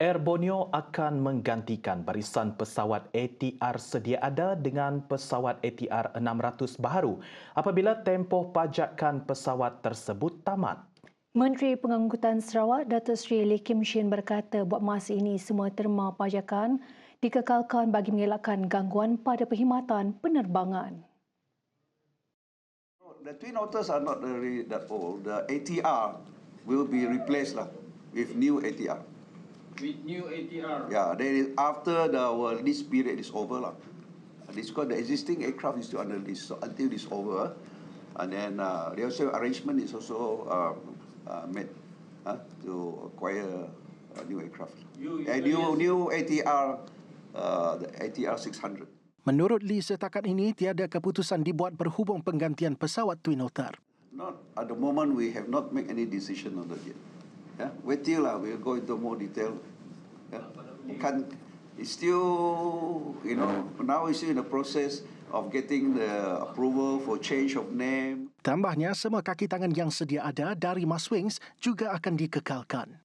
Air Borneo akan menggantikan barisan pesawat ATR sedia ada dengan pesawat ATR 600 baharu apabila tempoh pajakan pesawat tersebut tamat. Menteri Pengangkutan Sarawak Datuk Seri Lee Kim Shin berkata buat masa ini semua terma pajakan dikekalkan bagi mengelakkan gangguan pada perkhidmatan penerbangan. The twin otters are not really that old. The ATR will be replaced lah with new ATR. With new ATR. Yeah, then it- after the our lease period is over lah. This because the existing aircraft is still under lease so until it's over, and then uh, the also arrangement is also uh, uh, made uh, to acquire a new aircraft. You- a you- new new ATR, uh, the ATR 600. Menurut Lee, setakat ini tiada keputusan dibuat berhubung penggantian pesawat Twin Otter. Not at the moment we have not made any decision on that yet. Yeah, wait till uh, we'll go into more detail. Yeah, can it's still you know now still in the process of getting the approval for change of name. Tambahnya, semua kaki tangan yang sedia ada dari Maswings juga akan dikekalkan.